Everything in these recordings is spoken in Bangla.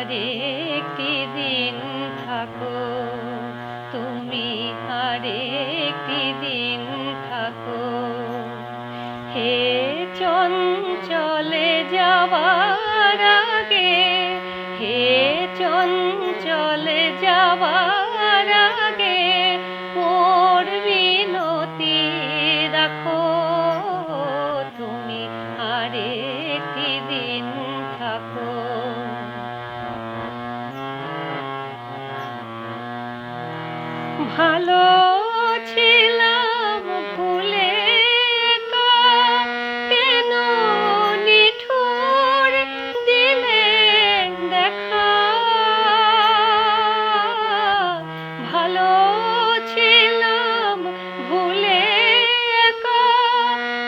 আরেকটি দিন থাকো তুমি আরেকটি দিন থাকো। হে চঞ্চলে যাওয়ার আগে হে চঞ্চলে যাবার ভালো ছিলাম ভুলে কেন নিঠুর দিলে দেখা? ভালো ছিলাম ভুলে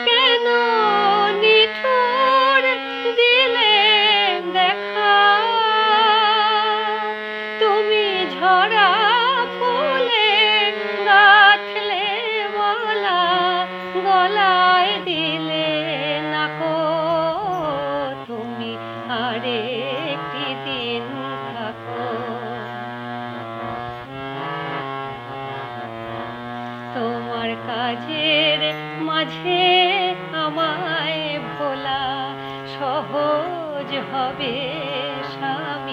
কেন নিঠুর দিলে দেখা? তুমি ঝরা গলায় দিলে নাকো, তুমি আরেকটি দিন থাকো। তোমার কাজের মাঝে আমায় ভোলা সহজ হবে স্বামী।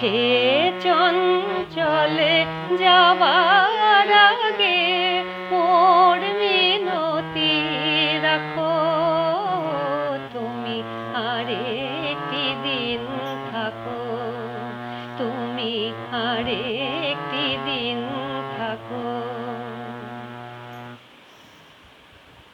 খেয়ে চঞ্চলে যাবার আগে ওর মিনতি রাখো। তুমি আরে একটি দিন থাকো। তুমি আরে